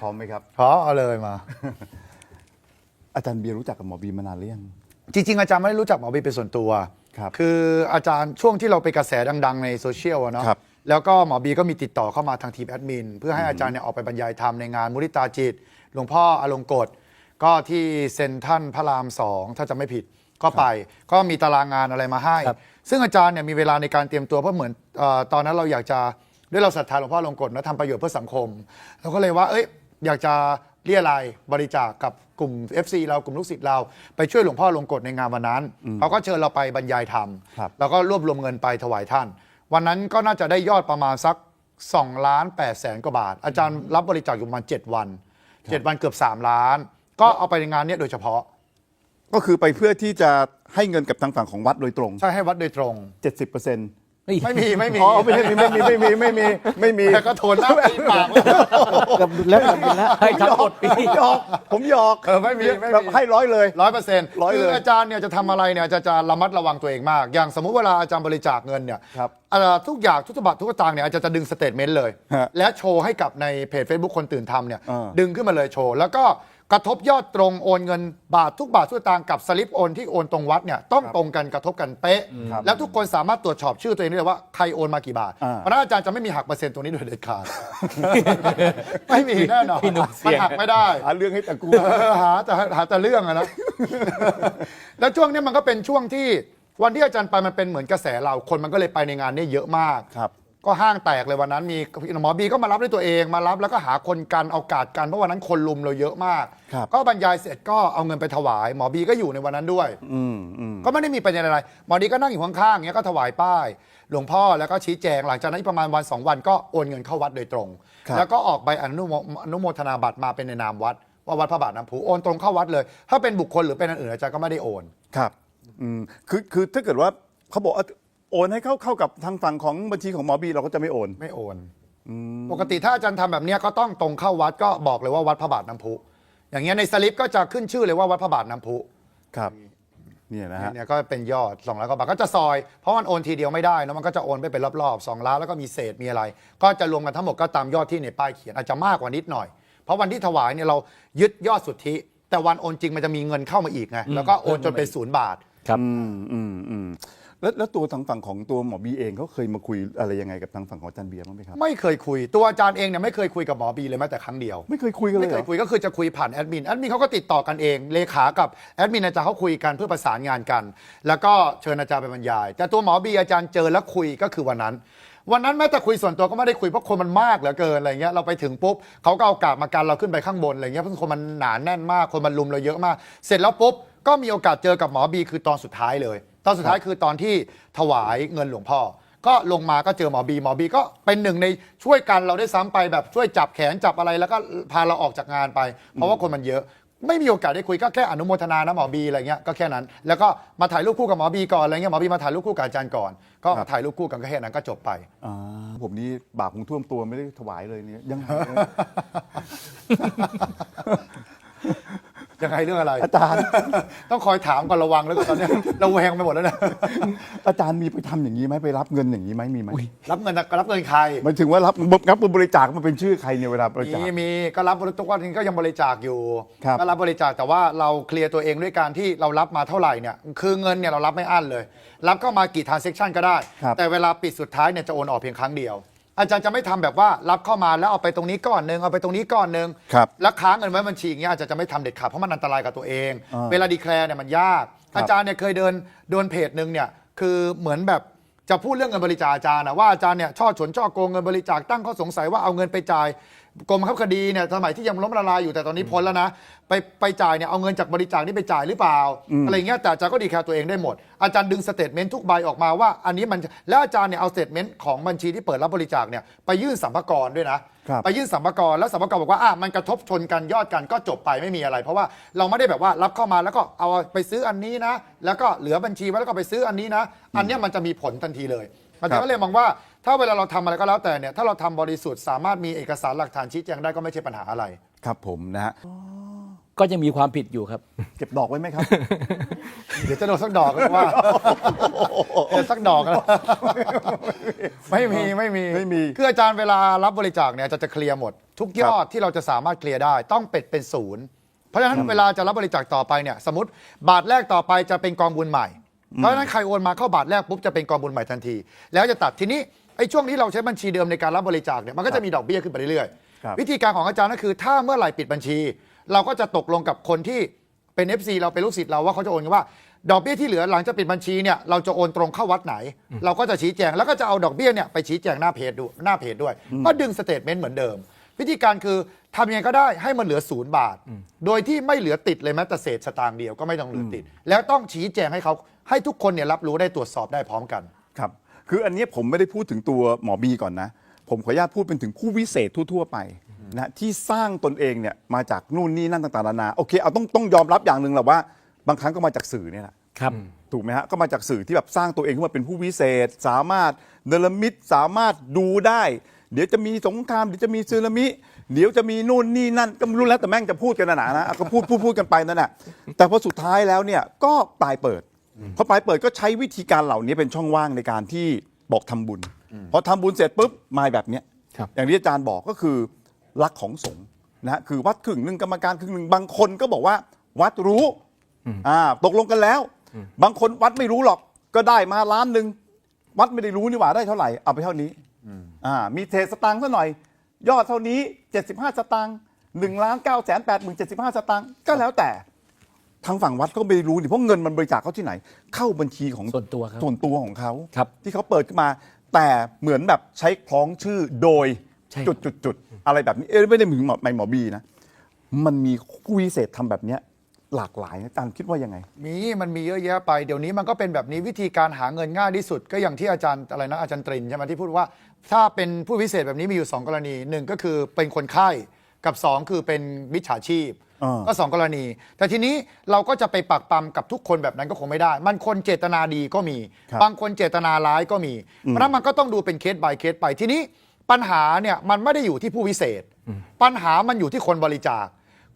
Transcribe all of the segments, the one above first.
พร้อมไหมครับขอเอาเลยมา อาจารย์เบียร์รู้จักกับหมอบีมานานหรือยัง จริง ๆ อาจารย์ไม่ได้รู้จักหมอบีเป็นส่วนตัวครับคืออาจารย์ช่วงที่เราไปกระแสดัง ๆ ในโซเชียลอะเนาะครับแล้วก็หมอบีก็มีติดต่อเข้ามาทางทีมแอดมิน เพื่อให้อาจารย์เนี่ยออกไปบรรยายธรรมในงานมุริตาจิต หลวงพ่ออลงกฎก็ที่เซนทรันพระรามสองถ้าจะไม่ผิดก็ไป ก็มีตารางงานอะไรมาให้ ครับ ซึ่งอาจารย์เนี่ยมีเวลาในการเตรียมตัวเพราะเหมือนเออตอนนั้นเราอยากจะ ด้วยเราศรัทธาหลวงพ่ออลงกฎนะทำประโยชน์เพื่อสังคมเราก็เลยว่า เอ้ย อยากจะเรียรายบริจาคกับกลุ่ม FC เรากลุ่มลูกศิษย์เรา ไปช่วยหลวงพ่อลงกฎในงานวันนั้นเขาก็เชิญเราไปบรรยายธรรมครับแล้วก็รวบรวมเงินไปถวายท่าน วันนั้นก็น่าจะได้ยอดประมาณสัก2ล้าน8แสนกว่าบาท อาจารย์รับบริจาคอยู่ประมาณ7วัน 7 วันเกือบ 3 ล้าน ก็เอาไปในงานเนี้ยโดยเฉพาะก็คือไปเพื่อที่จะให้เงินกับทางฝั่งของวัดโดยตรง ใช่ให้วัดโดยตรง 70%เปอร์เซ็นต์เฮ้ยไม่มีไม่มีอ๋อไม่ใช่ไม่มีไม่มีไม่มีไม่มีแต่ก็โทนหน้าปีปากไว้เกับดุลแล้วเกับดุลแล้วให้ทั้งหมดปีผมหยอกผมหยอกเออไม่มีไม่มีแบบให้ร้อยเลยร้อยเปอร์เซ็นต์ร้อยเลยคืออาจารย์เนี่ยจะทำอะไรเนี่ยจะจะระมัดระวังตัวเองมาก อย่างสมมุติเวลาอาจารย์บริจาคเงินเนี่ยครับเอ่อทุกอย่างทุกบาททุกสตางค์เนี่ยอาจารย์จะดึงสเตทเมนต์เลยฮะและโชว์ให้กับในเพจ Facebook คนตื่นทำเนี่ยอ่าดึงขึ้นมาเลยโชว์แล้วก็ กระทบยอดตรงโอนเงินบาททุกบาททุกสตางค์กับสลิปโอนที่โอนตรงวัดเนี่ยต้องตรงกันกระทบกันเป๊ะ ครับแล้วทุกคนสามารถตรวจสอบชื่อตัวเองได้เลยว่าใครโอนมากี่บาทอ่า เพราะฉะนั้นอาจารย์จะไม่มีหักเปอร์เซ็นต์ตรงนี้โดยเด็ดขาด ไม่มีแน่นอนพี่หนุ่มเสี่มันยง หักไม่ได้ หาเรื่องให้แต่กู เออหาแต่หาแต่เรื่องอะนะ แล้วช่วงเนี้ยมันก็เป็นช่วงที่วันที่อาจารย์ไปมันเป็นเหมือนกระแสเราคนมันก็เลยไปในงานเนี้เยอะมาก ครับ ก็ห้างแตกเลยวันนั้นมีหมอบีก็มารับด้วยตัวเองมารับแล้วก็หาคนกันเอากาดกันเพราะวันนั้นคนลุมเราเยอะมาก ครับก็บรรยายเสร็จก็เอาเงินไปถวาย หมอบีก็อยู่ในวันนั้นด้วย อืมอืมก็ไม่ได้มีประเด็นอะไร หมอดีก็นั่งอยู่ข้างๆเงี้ยก็ถวายป้าย หลวงพ่อแล้วก็ชี้แจงหลังจากนั้นอีกประมาณวันสองวันก็โอนเงินเข้าวัดโดยตรง ครับ แล้วก็ออกใบอนุโมอนุโมทนาบัตรมาเป็นในนามวัดว่าวัดพระบาทน้ำพุโอนตรงเข้าวัดเลย ถ้าเป็นบุคคลหรือเป็นอันอื่นอาจารย์ก็ไม่ได้โอน ครับอืมคือคือถ้าเกิดว่าเขาบอกว่า โอนให้เข้าเข้ากับทางฝั่งของบัญชีของหมอบีเราก็จะไม่โอนไม่โอน ปกติถ้าอาจารย์ทำแบบเนี้ยก็ต้องตรงเข้าวัดก็บอกเลยว่าวัดพระบาทน้ำพุ อย่างเงี้ยในสลิปก็จะขึ้นชื่อเลยว่าวัดพระบาทน้ำพุครับเนี่ยนะฮะ เนี่ยก็เป็นยอด2ล้านกว่าบาทก็จะซอย เพราะมันโอนทีเดียวไม่ได้นะมันก็จะโอนไปเป็นรอบๆ2ล้านแล้วก็มีเศษมีอะไร ก็จะรวมกันทั้งหมดก็ตามยอดที่ในป้ายเขียนอาจจะมากกว่านิดหน่อย เพราะวันที่ถวายเนี่ยเรายึดยอดสุทธิ แต่วันโอนจริงมันจะมีเงินเข้ามาอีกไงแล้วก็โอนจนเป็นศูนย์บาท ครับ อืมอืมอืม แล้วแล้วตัวทางฝั่งของตัวหมอบีเองเขาเคยมาคุยอะไรยังไงกับทางฝั่งของอาจารย์เบียร์บ้างไหมครับ ไม่เคยคุยตัวอาจารย์เองเนี่ยไม่เคยคุยกับหมอบีเลยแม้แต่ครั้งเดียว ไม่เคยคุยกันเลไม่ยเคเหรยอ คุยก็คือจะคุยผ่านแอดมินแอดมินเขาก็ติดต่อกันเองเลขากับแอดมินอาจารย์เขาคุยกันเพื่อประสานงานกัน แล้วก็เชิญอาจารย์ไปบรรยาย แต่ตัวหมอบีอาจารย์เจอแล้วคุยก็คือวันนั้น วันนั้นแม้แต่คุยส่วนตัวก็ไม่ได้คุยเพราะคนมันมากเหลือเกินอะไรเงี้ยเราไปถึงปุ๊บเขาก็เอากาบมากันเราขึ้นไปข้างบนอะไรเงี้ยเพราะคนมันหนาแน่นมากคนมันลุมเราเยอะมาก เสร็จแล้วปุ๊บก็มีโอกาสเจอกับหมอบีคือตอนสุดท้ายเลย ตอนสุดท้ายคือตอนที่ถวายเงินหลวงพ่อ ก็ลงมาก็เจอหมอบีหมอบีก็เป็นหนึ่งในช่วยกันเราได้ซ้ำไปแบบช่วยจับแขนจับอะไรแล้วก็พาเราออกจากงานไป เพราะว่าคนมันเยอะ ไม่มีโอกาสได้คุยก็แค่อนุโมทนานะหมอบีอะไรเงี้ยก็แค่นั้น แล้วก็มาถ่ายรูปคู่กับหมอบีก่อนอะไรเงี้ยหมอบีมาถ่ายรูปคู่กับอาจารย์ก่อน ก็ครับถ่ายรูปคู่กันก็แค่นั้นก็จบไป อ่าผมนี่บาปคงท่วมตัวไม่ได้ถวายเลยเนี่ยยัง ยังไงเรื่องอะไร อาจารย์ ต้องคอยถามก่อนระวังแล้วตอนเนี้ยเราแวงไปหมดแล้วนะอาจารย์มีไปทำอย่างนี้ไหมไปรับเงินอย่างนี้ไหมมีไหมรับเงินนะรับเงินใคร หมายถึงว่ารับรับบริจาคมันเป็นชื่อใครเนี่ยเวลาบริจาค มีมีก็รับบริทุกวันนี้ก็ยังบริจาคอยู่ครับก็รับบริจาคแต่ว่าเราเคลียร์ตัวเองด้วยการที่เรารับมาเท่าไหร่เนี่ยคือเงินเนี่ยเรารับไม่อั้นเลย รับเข้ามากี่ทานเซ็คชันก็ได้ ครับ แต่เวลาปิดสุดท้ายเนี่ยจะโอนออกเพียงครั้งเดียว อาจารย์จะไม่ทำแบบว่ารับเข้ามาแล้วเอาไปตรงนี้ก้อนหนึ่งเอาไปตรงนี้ก้อนหนึ่งครับแล้วค้างเงินไว้บัญชีอย่างเงี้ยอาจารย์จะไม่ทำเด็ดขาดเพราะมันอันตรายกับตัวเองอ่าเวลาดีแคลร์เนี่ยมันยากครับอาจารย์เนี่ยเคยเดินโดนเพจหนึ่งเนี่ยคือเหมือนแบบจะพูดเรื่องเงินบริจาคอาจารย์นะว่าอาจารย์เนี่ยช่อฉนช่อโกงเงินบริจาคตั้งข้อสงสัยว่าเอาเงินไปจ่าย กรมบังคับคดีเนี่ยสมัยที่ยังล้มละลายอยู่แต่ตอนนี้พ้นแล้วนะ ไปไปจ่ายเนี่ยเอาเงินจากบริจาคนี่ไปจ่ายหรือเปล่า อะไรเงี้ยแต่อาจารย์ก็ดีแคร์ตัวเองได้หมด อาจารย์ดึงสเตทเมนต์ทุกใบออกมาว่า อันนี้มันแล้วอาจารย์เนี่ยเอาสเตทเมนต์ของบัญชีที่เปิดรับบริจาคเนี่ยไปยื่นสัมภาระด้วยนะ ครับ ไปยื่นสัมภาระแล้วสัมภาระบอกว่าอะมันกระทบชนกันยอดกันก็จบไปไม่มีอะไร เพราะว่าเราไม่ได้แบบว่ารับเข้ามาแล้วก็เอาไปซื้ออันนี้นะ แล้วก็เหลือบัญชีไว้แล้วก็ไปซื้ออันนี้นะ อันเนี้ยมันจะมีผลทันทีเลย อาจารย์ก็เลยมองว่าถ้าเวลาเราทำอะไรก็แล้วแต่เนี่ยถ้าเราทำบริสุทธิ์สามารถมีเอกสารหลักฐานชี้แจงได้ก็ไม่ใช่ปัญหาอะไร ครับผมนะฮะก็จะมีความผิดอยู่ครับ เก็บดอกไว้ไหมครับ เดี๋ยวจะโดนสักดอกก็ว่าเดี๋ยวสักดอกนะไม่มีไม่มีไม่มี คืออาจารย์เวลารับบริจาคเนี่ยจะจะเคลียร์หมด ทุกยอดที่เราจะสามารถเคลียร์ได้ ต้องเป็นเป็นศูนย์เพราะฉะนั้นเวลาจะรับบริจาคต่อไปเนี่ยสมมติบาทแรกต่อไปจะเป็นกองบุญใหม่ เพราะฉะนั้นใครโอนมาเข้าบาทแรกปุ๊บจะเป็นกองบุญใหม่ทันที แล้วจะตัดทีนี้ไอ้ช่วงที่เราใช้บัญชีเดิมในการรับบริจาคเนี่ยมันก็จะมีดอกเบี้ยขึ้นไปเรื่อยครับๆวิธีการของอาจารย์ก็คือ ถ้าเมื่อไหร่ปิดบัญชี เราก็จะตกลงกับคนที่เป็น FC เราเป็นลูกศิษย์เราว่าเขาจะโอนกันว่า ดอกเบี้ยที่เหลือหลังจากปิดบัญชีเนี่ยเราจะโอนตรงเข้าวัดไหน เราก็จะชี้แจงแล้วก็จะเอาดอกเบี้ยเนี่ยไปชี้แจงหน้าเพจดูหน้าเพจด้วยก็ดึงสเตทเมนต์เหมือนเดิม วิธีการคือทำยังไงก็ได้ให้มันเหลือศูนย์บาท โดยที่ไม่เหลือติดเลยแม้แต่เศษสตางค์เดียวก็ไม่ต้องเหลือติด แล้วต้องชี้แจงให้เขา ให้ทุกคนเนี่ยรับรู้ได้ตรวจสอบได้พร้อมกัน ครับ คืออันเนี้ยผมไม่ได้พูดถึงตัวหมอบีก่อนนะ ผมขออนุญาตพูดเป็นถึงผู้วิเศษทั่ว ๆ ไปนะที่สร้างตนเองเนี่ยมาจากนู่นนี่นั่นต่างๆนานาโอเคเอาต้องต้องยอมรับอย่างหนึ่งแหละว่า บางครั้งก็มาจากสื่อเนี่ยแหละครับ ถูกไหมฮะก็มาจากสื่อที่แบบสร้างตัวเองขึ้นมาเป็นผู้วิเศษ สามารถเนรมิตสามารถดูได้ เดี๋ยวจะมีสงครามเดี๋ยวจะมีสึนามิ เดี๋ยวจะมีนู่นนี่นั่นก็ไม่รู้แล้วแต่แม่งจะพูดกันนะนะนะก็พูดพูดพูดกันไปนั่นแหละแต่พอสุดท้ายแล้วเนี่ยก็ปลายเปิด พอปลายเปิดก็ใช้วิธีการเหล่านี้เป็นช่องว่างในการที่บอกทำบุญพอทำบุญเสร็จปุ๊บมาแบบเนี้ยครับอย่างที่อาจารย์บอกก็คือรักของสงฆ์นะฮะคือวัดครึ่งหนึ่งกรรมการครึ่งหนึ่งบางคนก็บอกว่า วัดรู้อ่าตกลงกันแล้ว บางคนวัดไม่รู้หรอกก็ได้มาล้านหนึ่งวัดไม่ได้รู้นี่หว่าได้เท่าไหร่เอาไปเท่านี้อ่ามีเทสตังค์ซะหน่อย ยอดเท่านี้ 75 สตางค์1ล้าน9แสน8หมื่น75สตางค์ก็แล้วแต่ ทางฝั่งวัดก็ไม่รู้ดิเพราะเงินมันบริจาคเข้าที่ไหน เข้าบัญชีของส่วนตัวครับส่วนตัวของเขาครับ ที่เขาเปิดขึ้นมา แต่เหมือนแบบใช้คล้องชื่อโดยใช่จุดจุดจุดอะไรแบบนี้เอ้ยไม่ได้ถึงหมอไม่หมอบีนะ มันมีผู้วิเศษทำแบบเนี้ยหลากหลายนะอาจารย์คิดว่ายังไง มีมันมีเยอะแยะไปเดี๋ยวนี้มันก็เป็นแบบนี้วิธีการหาเงินง่ายที่สุด ก็อย่างที่อาจารย์อะไรนะอาจารย์ตรินใช่ไหมที่พูดว่า ถ้าเป็นผู้พิเศษแบบนี้มีอยู่ 2 กรณีหนึ่งก็คือเป็นคนไข้กับ 2 คือเป็นมิจฉาชีพ อ่า ก็สองกรณี แต่ทีนี้เราก็จะไปปักปั๊มกับทุกคนแบบนั้นก็คงไม่ได้ มันคนเจตนาดีก็มี ครับบางคนเจตนาร้ายก็มี เพราะฉะนั้นมันก็ต้องดูเป็นเคส by เคสไปทีนี้ปัญหาเนี่ยมันไม่ได้อยู่ที่ผู้วิเศษ ปัญหามันอยู่ที่คนบริจาค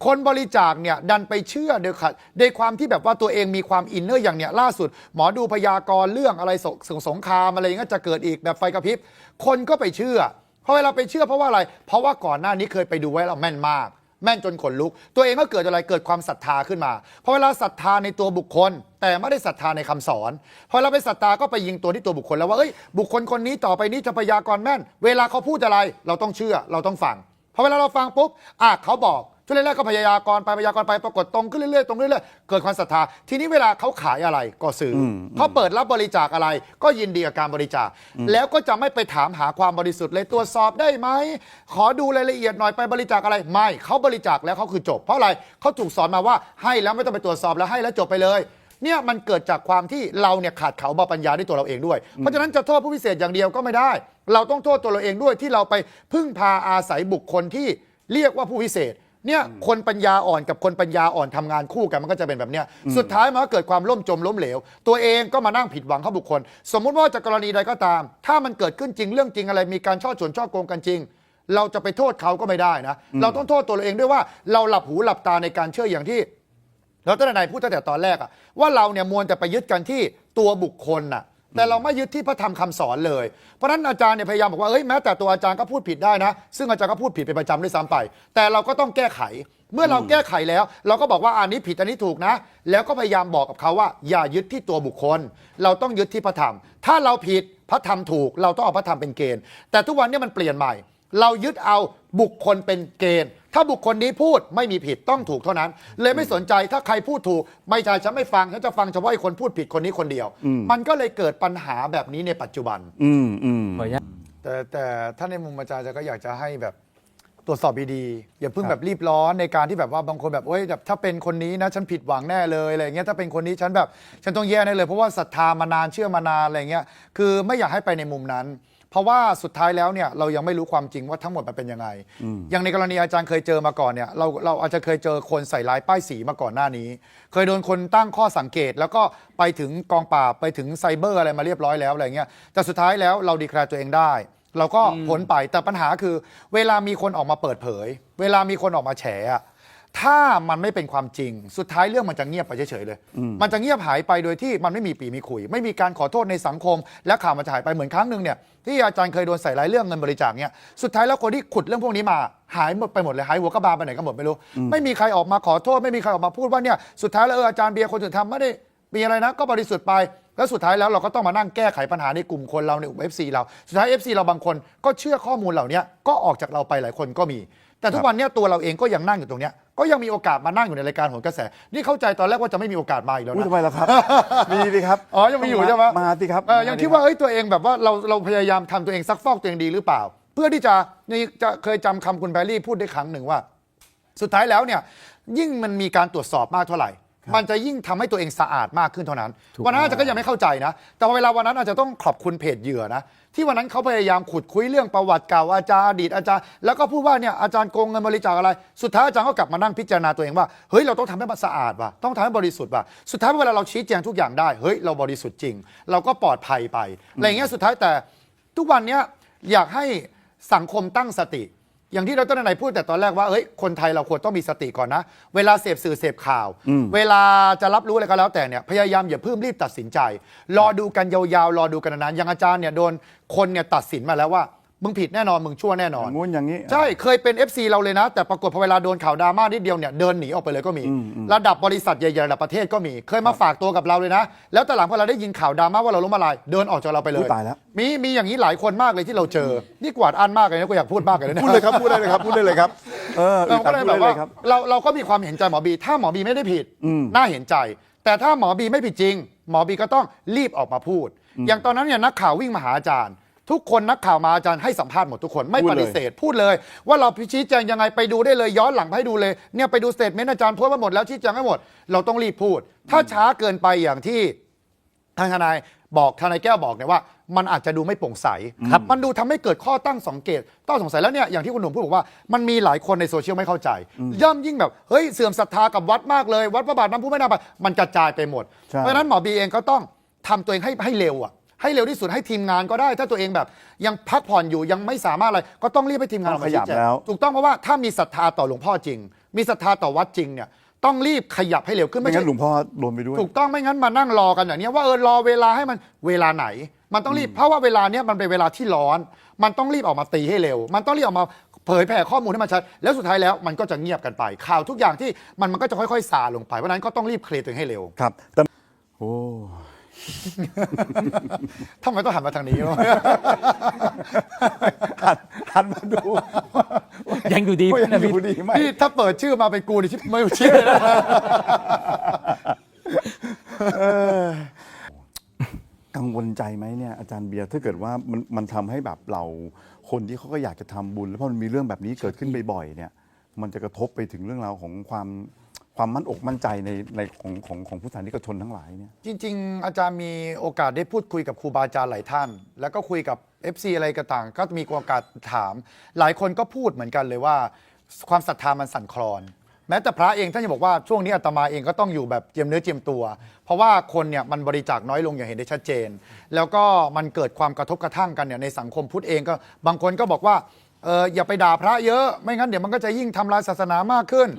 คนบริจาคเนี่ยดันไปเชื่อโดยขัดในความที่แบบว่าตัวเองมีความอินเนอร์อย่างเนี้ยล่าสุด หมอดูพยากรณ์เรื่องอะไรสงสงครามอะไรอย่างเงี้ยจะเกิดอีกแบบไฟกระพริบคนก็ไปเชื่อ เพราะเวลาไปเชื่อเพราะว่าอะไร เพราะว่าก่อนหน้านี้เคยไปดูไว้แล้วแม่นมาก แม่นจนขนลุก ตัวเองก็เกิดอะไรเกิดความศรัทธาขึ้นมาพอเวลาศรัทธาในตัวบุคคล แต่ไม่ได้ศรัทธาในคำสอนพอเราไปศรัทธาก็ไปยิงตัวที่ตัวบุคคลแล้วว่าเอ้ยบุคคลคนนี้ต่อไปนี้จะพยากรณ์แม่น เวลาเขาพูดอะไร เราต้องเชื่อเราต้องฟังพอเวลาเราฟังปุ๊บอะเขาบอก ช่วงแรกๆก็พยากรณ์ไปพยากรณ์ไปปรากฏตรงขึ้นเรื่อยๆตรงเรื่อยๆเกิดความศรัทธา ทีนี้เวลาเขาขายอะไรก็ซื้ออเขาเปิดรับบริจาคอะไร ก็ยินดีกับการบริจาค แล้วก็จะไม่ไปถามหาความบริสุทธิ์เลยตรวจสอบได้ไหมขอดูรายละเอียดหน่อยไปบริจาคอะไรไม่เขาบริจาคแล้วเขาคือจบ เพราะอะไรเขาถูกสอนมาว่าให้แล้วไม่ต้องไปตรวจสอบแล้วให้แล้วจบไปเลยเนี่ยมันเกิดจากความที่เราเนี่ยขาดเขาบาปัญญาด้วยตัวเราเองด้วย เพราะฉะนั้นจะโทษผู้พิเศษอย่างเดียวก็ไม่ได้ เราต้องโทษตัวเราเองด้วยที่เราไปพึ่งพาอาศัยบุคคลที่เรียกว่าผู้พิเศษ เนี่ยคนปัญญาอ่อนกับคนปัญญาอ่อนทำงานคู่กันมันก็จะเป็นแบบเนี้ยสุดท้ายมันก็เกิดความล่มจมล้มเหลว ตัวเองก็มานั่งผิดหวังเข้าบุคคล สมมุติว่าจากกรณีใดก็ตาม ถ้ามันเกิดขึ้นจริงเรื่องจริงอะไรมีการช่อฉนช่อโกงกันจริง เราจะไปโทษเขาก็ไม่ได้นะ เราต้องโทษตัวเราเองด้วยว่าเราหลับหูหลับตาในการเชื่ออย่างที่แล้วท่านนายพูดตั้งแต่ตอนแรกอะว่าเราเนี่ยมวนแต่ไปยึดกันที่ตัวบุคคลน่ะ แต่เราไม่ยึดที่พระธรรมคำสอนเลย เพราะฉะนั้นอาจารย์เนี่ยพยายามบอกว่าเฮ้ยแม้แต่ตัวอาจารย์ก็พูดผิดได้นะ ซึ่งอาจารย์ก็พูดผิดเป็นประจำด้วยซ้ำไป แต่เราก็ต้องแก้ไข เมื่อเราแก้ไขแล้ว เราก็บอกว่าอันนี้ผิดอันนี้ถูกนะ แล้วก็พยายามบอกกับเขาว่า อย่ายึดที่ตัวบุคคล เราต้องยึดที่พระธรรม ถ้าเราผิดพระธรรมถูก เราต้องเอาพระธรรมเป็นเกณฑ์ แต่ทุกวันเนี้มันเปลี่ยนใหม่ เรายึดเอาบุคคลเป็นเกณฑ์ ถ้าบุคคลนี้พูดไม่มีผิดต้องถูกเท่านั้น เลยไม่สนใจถ้าใครพูดถูก ไม่ใช่ฉันไม่ฟังฉันจะฟังเฉพาะไอ้คนพูดผิดคนนี้คนเดียว มันก็เลยเกิดปัญหาแบบนี้ในปัจจุบัน อืมอืม ขออนุญาต แต่แต่ถ้าในมุมอาจารย์จะก็อยากจะให้แบบตรวจสอบดีๆอย่าเพิ่งแบบรีบร้อนในการที่แบบว่าบางคนแบบโอ้ยแบบถ้าเป็นคนนี้นะฉันผิดหวังแน่เลยอะไรอย่างเงี้ยถ้าเป็นคนนี้ฉันแบบ ฉันต้องแย่แน่เลย เพราะว่าศรัทธามานานเชื่อมานานอะไรเงี้ยคือไม่อยากให้ไปในมุมนั้น เพราะว่าสุดท้ายแล้วเนี่ยเรายังไม่รู้ความจริงว่าทั้งหมดมันเป็นยังไง อย่างในกรณีอาจารย์เคยเจอมาก่อนเนี่ยเราเราอาจจะเคยเจอคนใส่ร้ายป้ายสีมาก่อนหน้านี้ เคยโดนคนตั้งข้อสังเกต แล้วก็ไปถึงกองปราบไปถึงไซเบอร์อะไรมาเรียบร้อยแล้วอะไรเงี้ยแต่สุดท้ายแล้วเราดีแคลร์ตัวเองได้ เราก็พ้นไปแต่ปัญหาคือ เวลามีคนออกมาเปิดเผย เวลามีคนออกมาแฉอะ ถ้ามันไม่เป็นความจริง สุดท้ายเรื่องมันจะเงียบไปเฉยๆเลย มันจะเงียบหายไปโดยที่มันไม่มีปีมีคุย ไม่มีการขอโทษในสังคม และข่าวมันจะหายไปเหมือนครั้งหนึ่งเนี่ยที่อาจารย์เคยโดนใส่ร้ายเรื่องเงินบริจาคเนี่ยสุดท้ายแล้วคนที่ขุดเรื่องพวกนี้มา หายหมดไปหมดเลยหายหัวกระบาลไปไหนก็หมดไม่รู้ ไม่มีใครออกมาขอโทษ ไม่มีใครออกมาพูดว่าเนี่ยสุดท้ายแล้วเอออาจารย์เบียร์คนอื่นทำไม่ได้มีอะไรนะก็บริสุทธิ์ไปแล้วสุดท้ายแล้วเราก็ต้องมานั่งแก้ไขปัญหาในกลุ่มคนเราในกลุ่ม FC เรา สุดท้าย FC เราบางคนก็เชื่อข้อมูลเหล่านี้ก็ออกจากเราไปหลายคนก็มี แต่ทุกวันเนี้ยตัวเราเองก็ยังนั่งอยู่ตรงเนี้ยก็ยังมีโอกาสมานั่งอยู่ในรายการโหนกระแส นี่เข้าใจตอนแรกว่าจะไม่มีโอกาสมาอีกแล้วอุ้ยนะทำไมล่ะครับ มีดิครับอ๋อยังมีอยู่ใช่ไหมมาสิครับเออยังคิดว่าเอ้ยตัวเองแบบว่าเราเราพยายามทำตัวเองซักฟอกตัวเองดีหรือเปล่า เพื่อที่จะนี่จะเคยจำคำคุณแบรรี่พูดได้ครั้งหนึ่งว่า สุดท้ายแล้วเนี่ยยิ่งมันมีการตรวจสอบมากเท่าไหร่ มันจะยิ่งทำให้ตัวเองสะอาดมากขึ้นเท่านั้นถูกวันนั้นอาจต้จะองก็ยังไม่เข้าใจนะ แต่เวลาวันนั้นอาจจะต้องขอบคุณเพจเหยื่อนะ ที่วันนั้นเขาพยายามขุดคุยเรื่องประวัติเก่าอาจารย์อดีตอาจารย์แล้วก็พูดว่าเนี่ยอาจารย์โกงเงินบริจาคอะไร สุดท้ายอาจารย์ก็กลับมานั่งพิจารณาตัวเองว่าเฮ้ยเราต้องทำให้มันสะอาดว่ะต้องทำให้บริสุทธิ์ว่ะสุดท้ายเวลาเราชี้แจงทุกอย่างได้เฮ้ยเราบริสุทธิ์จริง เราก็ปลอดภัยไปอะไรเงี้ยสุดท้ายแต่ทุกวันเนี้ยอยากให้สังคมตั้งสติ อย่างที่ดรนายพูดแต่ตอนแรกว่าเฮ้ยคนไทยเราควรต้องมีสติก่อนนะ เวลาเสพสื่อเสพข่าว เวลาจะรับรู้อะไรก็แล้วแต่เนี่ยพยายามอย่าเพิ่มรีบตัดสินใจ รอดูกันยาวๆรอดูกันนานๆอย่างอาจารย์เนี่ยโดนคนเนี่ยตัดสินมาแล้วว่า มึงผิดแน่นอนมึงชั่วแน่นอน งู้นอย่างนี้ ใช่เคยเป็น FC เราเลยนะ แต่ปรากฏพอเวลาโดนข่าวดราม่านิดเดียวเนี่ยเดินหนีออกไปเลยก็มีระดับบริษัทใหญ่ๆระดับประเทศก็มี เคยมาฝากตัวกับเราเลยนะ แล้วแต่หลังพอเราได้ยินข่าวดราม่าว่าเราล้มละลายเดินออกจากเราไปเลอุ๊ยยตายแล้ว มีมีอย่างนี้หลายคนมากเลยที่เราเจอนี่กวาดอันมากเลยนะกูอยากพูดมากเลยนะพูดเลยครับพูดได้เลยครับพูดได้เลยครับ เออเราก็เลยแบบพูดได้ว่าเลยครับ เราเราก็มีความเห็นใจหมอบี ถ้าหมอบีไม่ได้ผิดอืม น่าเห็นใจ แต่ถ้าหมอบีไม่ผิดจริง หมอบีก็ต้องรีบออกมาพูด อย่างตอนนั้นเนี่ยนักข่าววิ่งมาหาอาจารย์ ทุกคนนักข่าวมาอาจารย์ให้สัมภาษณ์หมดทุกคนไม่พูดปเลยฏิเสธพูดเลย ว่าเราชี้แจงยังไงไปดูได้เลยย้อนหลังไปให้ดูเลยเนี่ยไปดูสเตทเมนต์อาจารย์โพสต์มาหมดแล้วชี้แจงให้หมด เราต้องรีบพูด ถ้าช้าเกินไปอย่างที่ทางทนายบอกทนายแก้วบอกเนี่ยว่า มันอาจจะดูไม่โปร่งใสครับมันดูทำให้เกิดข้อตั้งสังเกตต้องสงสัยแล้วเนี่ยอย่างที่คุณหนุ่มพูดบอกว่ามันมีหลายคนในโซเชียลไม่เข้าใจ ย่อมยิ่งแบบเฮ้ยเสื่อมศรัทธากับวัดมากเลย วัดพระบาทน้ำพุไม่น่าไปมันกระจายไปหมดใช่เพราะฉะนั้นหมอบีเองก็ต้องทำตัวเองให้ให้เร็วอะ ให้เร็วที่สุดให้ทีมงานก็ได้ ถ้าตัวเองแบบ ยังพักผ่อนอยู่ยังไม่สามารถอะไรก็ต้องรีบให้ทีมงานต้องออกมาชี้แจขยับแล้ว ถูกต้องเพราะว่าถ้ามีศรัทธาต่อหลวงพ่อจริง มีศรัทธาต่อวัดจริงเนี่ยต้องรีบขยับให้เร็วขึ้นไม่ไม่งั้ใช่ นหลวงพ่อโดนไปด้วย ถูกต้องไม่งั้นมานั่งรอกันอย่างเนี้ยว่าเออรอเวลาให้มันเวลาไหน มันต้องรีบเพราะว่าเวลาเนี้ยมันเป็นเวลาที่ร้อน มันต้องรีบออกมาตีให้เร็ว มันต้องรีบออกมาเผยแผ่ข้อมูลให้มันชัดแล้วสุดท้ายแล้วมันก็จะเงียบกันไป ข่าวทุกอย่างที่มันมันก็จะค่อยๆซาลงไปเพราะฉะนั้นก็ต้องรีบเคลียร์ตัวเองให้เร็ว ครับแต่โอ้ ทำไมต้องหันมาทางนี้วะหันหันมาดูยังอยู่ดีว่ายังนะอพี่ยู่ดีไหมพี่ถ้าเปิดชื่อมาเป็นกูนี่ชิบไม่เชื่อเลยนะกังวลใจไหมเนี่ยอาจารย์เบียร์ถ้าเกิดว่ามันมันทำให้แบบเราคนที่เขาก็อยากจะทำบุญ แล้วพอมันมีเรื่องแบบนี้เกิดขึ้นบ่อยๆเนี่ย มันจะกระทบไปถึงเรื่องราวของความ ความมั่นอกมั่นใจในในของของของผู้สานิกชนทั้งหลายเนี่ย จริง ๆ อาจารย์มีโอกาสได้พูดคุยกับครูบาอาจารย์หลายท่าน แล้วก็คุยกับ FC อะไรก็ต่าง ก็มีโอกาสถาม หลายคนก็พูดเหมือนกันเลยว่า ความศรัทธามันสั่นคลอน แม้แต่พระเองท่านจะบอกว่าช่วงนี้อาตมาเองก็ต้องอยู่แบบเจียมเนื้อเจียมตัว เพราะว่าคนเนี่ยมันบริจาคน้อยลงอย่างเห็นได้ชัดเจน แล้วก็มันเกิดความกระทบกระทั่งกันเนี่ยในสังคมพุทธเองก็บางคนก็บอกว่า เอออย่าไปด่าพระเยอะ ไม่งั้นเดี๋ยวมันก็จะยิ่งทำลายศาสนามากขึ้น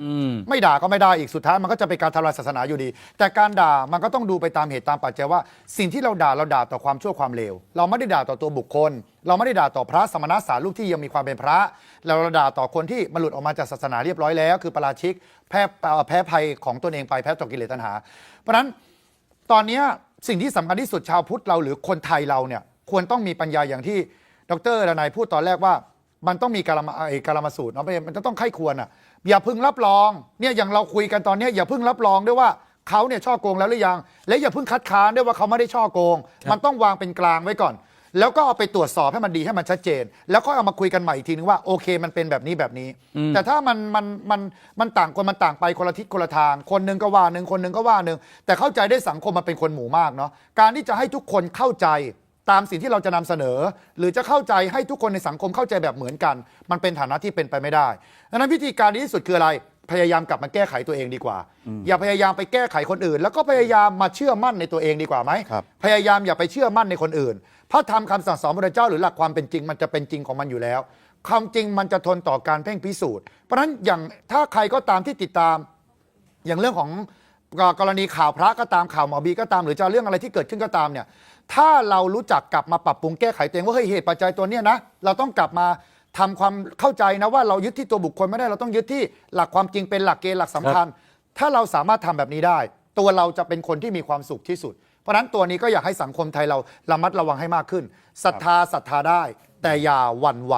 ไม่ด่าก็ไม่ได้อีกสุดท้ายมันก็จะเป็นการทำลายศาสนาอยู่ดี แต่การด่ามันก็ต้องดูไปตามเหตุตามปัจจัยว่า สิ่งที่เราด่าเราด่าต่อความชั่วความเลวเราไม่ได้ด่าต่อตัวบุคคล เราไม่ได้ด่าต่อพระสมณะสารูปที่ยังมีความเป็นพระ เราเราด่าต่อคนที่มาหลุดออกมาจากศาสนาเรียบร้อยแล้ว คือประราชิกแพ้เอ่อแพ้ภัยของตนเองไปแพ้ต่อกิเลสตัณหา เพราะฉะนั้นตอนเนี้ยสิ่งที่สำคัญที่สุดชาวพุทธเราหรือคนไทยเราเนี่ยควรต้องมีปัญญาอย่างที่ดรดนายพูดตอนแรกว่า มันต้องมีการมาไอ้การมาสูตรเนาะมันจะต้องไข้ควรอะอย่าเพึ่งรับรองเนี่ยอย่างเราคุยกันตอนเนี้ยอย่าเพึ่งรับรองด้วยว่าเขาเนี่ยช่อโกงแล้วหรือยัง และอย่าเพึ่งคัดค้านด้วยว่าเขาไม่ได้ช่อโกง มันต้องวางเป็นกลางไว้ก่อน แล้วก็เอาไปตรวจสอบให้มันดีให้มันชัดเจน แล้วก็เอามาคุยกันใหม่อีกทีนึงว่าโอเคมันเป็นแบบนี้แบบนี้ แต่ถ้ามันมันมันมันต่างคนมันต่างไปคนละทิศคนละทาง คนหนึ่งก็ว่าหนึ่งคนหนึ่งก็ว่าหนึ่งแต่เข้าใจได้สังคมมันเป็นคนหมู่มากเนาะการที่จะให้ทุกคนเข้าใจ ตามสิ่งที่เราจะนำเสนอ หรือจะเข้าใจให้ทุกคนในสังคมเข้าใจแบบเหมือนกัน มันเป็นฐานะที่เป็นไปไม่ได้ดังนั้นวิธีการดีที่สุดคืออะไรพยายามกลับมาแก้ไขตัวเองดีกว่า อย่าพยายามไปแก้ไขคนอื่น แล้วก็พยายามมาเชื่อมั่นในตัวเองดีกว่าไหมครับพยายามอย่าไปเชื่อมั่นในคนอื่น พระธรรมคำสั่งสอนพระเจ้าหรือหลักความเป็นจริงมันจะเป็นจริงของมันอยู่แล้วความจริงมันจะทนต่อการเพ่งพิสูจน์เพราะฉะนั้นอย่างถ้าใครก็ตามที่ติดตาม อย่างเรื่องของกรณีข่าวพระก็ตามข่าวหมอบีก็ตาม หรือจะเรื่องอะไรที่เกิดขึ้นก็ตามเนี่ย ถ้าเรารู้จักกลับมาปรับปรุงแก้ไขตัวเองว่าเฮ้ยเหตุปัจจัยตัวเนี้ยนะ เราต้องกลับมาทำความเข้าใจนะว่าเรายึดที่ตัวบุคคลไม่ได้เราต้องยึดที่หลักความจริงเป็นหลักเกณฑ์หลักสำคัญ ถ้าเราสามารถทำแบบนี้ได้ ตัวเราจะเป็นคนที่มีความสุขที่สุด เพราะฉะนั้นตัวนี้ก็อยากให้สังคมไทยเราระมัดระวังให้มากขึ้นศรัทธาศรัทธาได้ แต่อย่าหวั่นไหว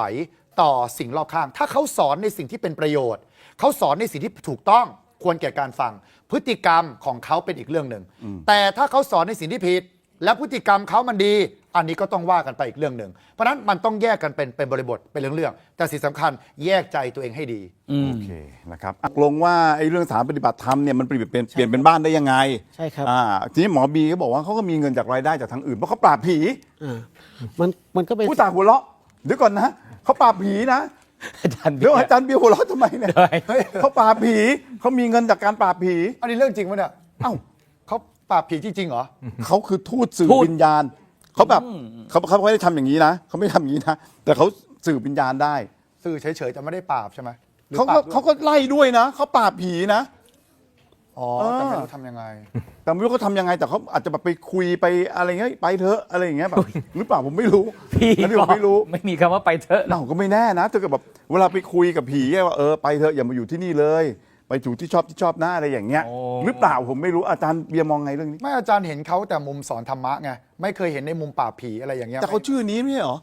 ต่อสิ่งรอบข้าง ถ้าเขาสอนในสิ่งที่เป็นประโยชน์ เขาสอนในสิ่งที่ถูกต้องควรแก่การฟัง พฤติกรรมของเขาเป็นอีกเรื่องหนึ่งแต่ถ้าเขาสอนในสิ่งที่ผิด และพฤติกรรมเขามันดี อันนี้ก็ต้องว่ากันไปอีกเรื่องหนึ่ง เพราะฉะนั้นมันต้องแยกกันเป็นเป็นบริบทเป็นเรื่องๆแต่สิ่งสำคัญแยกใจตัวเองให้ดี โอเคนะครับตกลงว่าไอ้เรื่องสถานปฏิบัติธรรมเนี่ยมันเปลี่ยนเป็นเปลี่ยนเป็นบ้านได้ยังไงใช่ครับ อ่าทีนี้หมอบีก็บอกว่าเขาก็มีเงินจากรายได้จากทางอื่นเพราะเขาปราบผีอ่ามันมันก็เป็นผู้ตายหัวเราะเดี๋ยวก่อนนะเขาปราบผีนะอาจารย์เดี๋ยวอาจารย์เบียร์หัวเราะทำไมเนี่ยได้เขาปราบผีเขามีเงินจากการปราบผี อันนี้เรื่องจริงไหมเนี่ย เอ้าเขา ปราบผีจริงๆเหรอ เขาคือทูตสื่อทูต วิญญาณ เขาแบบเขาเขาไม่ได้ทำอย่างนี้นะเขาไม่ทำอย่างนี้นะแต่เขาสื่อวิญญาณได้สื่อเฉยๆจะไม่ได้ปราบใช่ไหมหรือเขาปราก็บด้วยเขาก็ไล่ด้วยนะเขาปราบผีนะ อ๋อเออแต่ไม่รู้ทำยังไง แต่ไม่รู้เขาทำยังไงแต่เขาอาจจะแบบไปคุยไปอะไรเงี้ยไปเถอะอะไรอย่างเงี้ยแบบหรือเปล่าผมไม่รู้พี่อันนี้ผมไม่รู้ ไม่มีคำว่าไปเถอะ เราก็ไม่แน่นะถ้าเกิดแบบเวลาไปคุยกับผีอะว่าเออไปเถอะอย่ามาอยู่ที่นี่เลย ไปอยู่ที่ชอบที่ชอบหน้าอะไรอย่างเงี้ยโอ้หรือเปล่าผมไม่รู้อาจารย์เบียร์มองไงเรื่องนี้ ไม่อาจารย์เห็นเขาแต่มุมสอนธรรมะไงไม่เคยเห็นในมุมปราบผีอะไรอย่างเงี้ยแต่เขาชื่อนี้ไม่ใช่เหรอ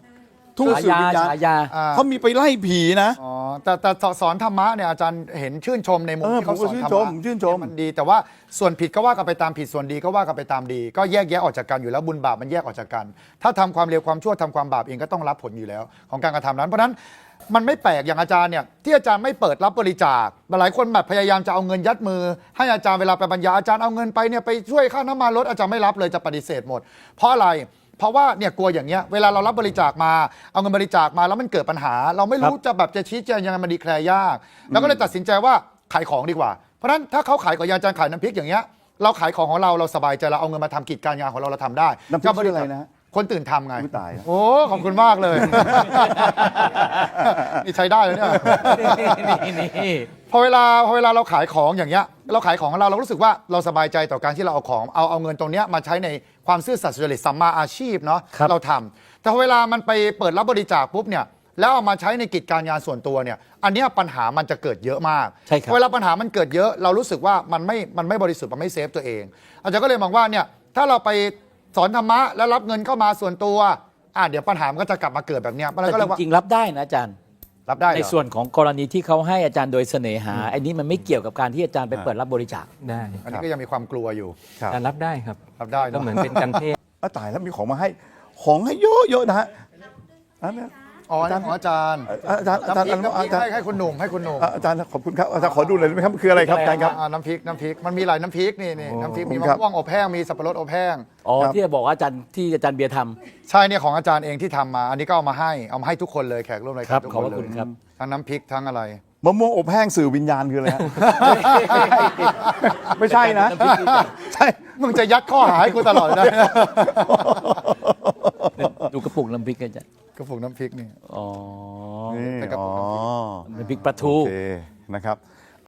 ทูตฉาสื่อยาวิญญาณฉายา อ่าเขามีไปไล่ผีนะ อ๋อแต่แต่สอนธรรมะเนี่ยอาจารย์เห็นชื่นชมในมุมเออที่เขาสอนผมก็ชื่นธรรชมะมผมชื่นชม มันดี แต่ว่าส่วนผิดก็ว่ากันไปตามผิดส่วนดีก็ว่ากันไปตามดี ก็แยกแยะออกจากกันอยู่แล้วบุญบาปมันแยกออกจากกัน ถ้าทำความเลวความชั่วทำความบาปเองก็ต้องรับผลอยู่แล้ว ของการกระทำนั้นเพราะฉะนั้น มันไม่แปลกอย่างอาจารย์เนี่ยที่อาจารย์ไม่เปิดรับบริจาคหลายคนแบบพยายามจะเอาเงินยัดมือ ให้อาจารย์เวลาไปบรรยายอาจารย์เอาเงินไปเนี่ยไปช่วยค่าน้ำมันรถอาจารย์ไม่รับเลยจะปฏิเสธหมด เพราะอะไรเพราะว่าเนี่ยกลัวอย่างเงี้ยเวลาเรารับบริจาคมาเอาเงินบริจาคมาแล้วมันเกิดปัญหา เราไม่รู้จะแบบจะชี้แจงยังไงมันดีแคลร์ยาก แล้วก็เลยตัดสินใจว่าขายของดีกว่า เพราะฉะนั้นถ้าเขาขายกับยาจารย์ขายน้ำพริกอย่างเงี้ยเราขายของของเราเราสบายใจเราเอาเงินมาทำกิจการงานของเราเราทำได้น้ำพริกชื่ออะไรนะ คนตื่นทำไง อุ๊ยตายแล้ว โอ้ ขอบคุณมากเลย นี่ใช้ได้เลยเนี่ย นี่นี่นี่พอเวลาพอเวลาเราขายของอย่างเงี้ยเราขายของของเราเรารู้สึกว่าเราสบายใจต่อการที่เราเอาของเอาเอาเงินตรงเนี้ยมาใช้ในความซื่อสัตย์สุจริตสัมมาอาชีพเนาะเราทำแต่พอเวลามันไปเปิดรับบริจาคปุ๊บเนี่ยแล้วเอามาใช้ในกิจการงานส่วนตัวเนี่ยอันเนี้ยปัญหามันจะเกิดเยอะมากใช่ครับ เวลาปัญหามันเกิดเยอะเรารู้สึกว่ามันไม่มันไม่บริสุทธิ์มันไม่เซฟตัวเองอาจารย์ก็เลยมองว่าเนี่ยถ้าเราไป สอนธรรมะแล้วรับเงินเข้ามาส่วนตัวอะเดี๋ยวปัญหามันก็จะกลับมาเกิดแบบเนี้ยเพราะฉะนั้นก็เลยแต่จว่าริงๆรับได้นะอาจารย์ รับได้เหรอในส่วนของกรณีที่เขาให้อาจารย์โดยเสน่หาอันนี้มันไม่เกี่ยวกับการที่อาจารย์ไปเปิดรับบริจาค ได้อันนี้ก็ยังมีความกลัวอยู่ ครับแต่รับได้ครับ รับได้ก็เนาะเหมือนเป็นการเทศน์อะตายแล้วมีของมาให้ ของให้เยอะๆนะฮะอันเนี้ย อ๋ออันนี้ของอาจารย์อาจารย์อาจารย์น้ำพริกน้ำพริกอาจารย์ให้ให้คุณหนุ่มให้คุณหนุ่มอะอาจารย์ขอบคุณครับอาจารย์ขอดูหน่อยได้ไหมครับคืออะไรครับอาจารย์ครับอ่าน้ำพริกน้ำพริกมันมีหลายน้ำพริกนี่นี่โอ้น้ำพริกขอบคุมีณมะครับม่วงอบแห้งมีสับปะรดอบแห้งอ๋อครับที่จะบอกว่าอาจารย์ที่อาจารย์เบียร์ทำใช่เนี่ยของอาจารย์เองที่ทำมา อันนี้ก็เอามาให้เอามาให้ทุกคนเลยแขกร่วมรายครัการบทุกขอบคพนระเลคุยณครับทั้งน้ำพริกทั้งอะไรมะม่วงอบแห้งสื่อวิญญาณคืออะไรฮะไม่ใช่นะใช่มึงจะยัดข้อหาให้กูตลอดเลยนะ ดูกระปุกน้ำพริกอาจารย์กระปุกน้ำพริกนี่อ๋อนี่เป็นกระปุอ๋กอน้ำพริก น้ำพริกปลาทู โอเคนะครับ